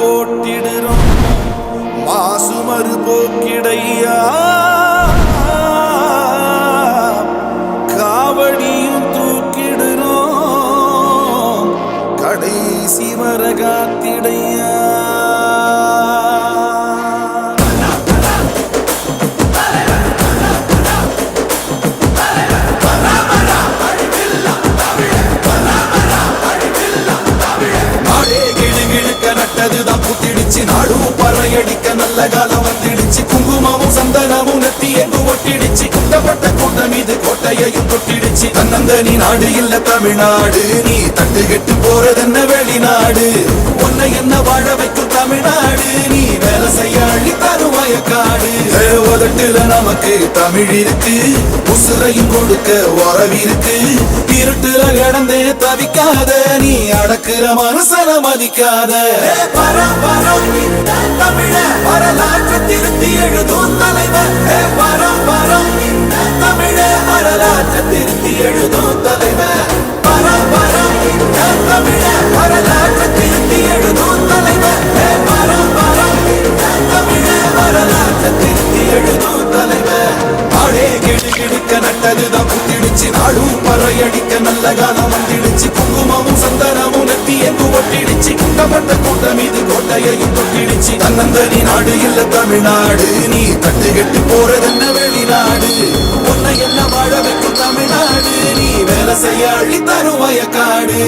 போட்டிடுறோம் மாசுமறு போக்கிடையா? காவடியும் தூக்கிடுறோம். கடைசி வர காத்திடையா பறையடிக்க நல்ல காலம் வந்திடுச்சு. குங்குமமும் சந்தனமும் நெத்தி எங்கு ஒட்டிடுச்சு. குட்டப்பட்ட கூட்டம் இது கோட்டையையும் தொட்டிடுச்சு. தன்னந்தனி நாடு இல்ல தமிழ்நாடு. நீ தட்டு கெட்டு போறதென்ன வெளிநாடு? உன்னை என்ன வாழ வைக்கும் தமிழ்நாடு? நீ வேலை செய்ய அள்ளி தருவாய காடு உதட்டுல நமக்கு தமிழ் இருக்கு. உசுரையும் கொடுக்க வரவிருக்கு இருட்டுல கிடந்தே தவிக்காத நீ இருக்கிற மனுஷன மதிக்காத. பரம் இந்த தமிழ வரலாற்று திருத்தி எழுதும் தலைவர். ஏ, இந்த தமிழ வரலாற்று திருத்தி எழுதும் தலைவர். பரம்பரம் இந்த தமிழ வரலாற்று திருத்தி எழுதும் தலைவர். பரம்பரம் இந்த தமிழ வரலாற்று திருத்தி எழுதும் தலைவர். அடே கிடு கிடுக்க நட்டதுதான் புத்திடுச்சு. நாடும் பறையடிக்க நல்ல காலம் வந்துடுச்சு. குங்குமமும் சந்தனமும் கூட்டம் இது தன்னந்தனி நாடு இல்ல தமிழ்நாடு. நீ தட்டு கெட்டு போறதென்ன வெளிநாடு? உன்னை என்ன வாழ வைக்கும் தமிழ்நாடு? நீ வேலை செய்ய அள்ளி தரும் வயக்காடு.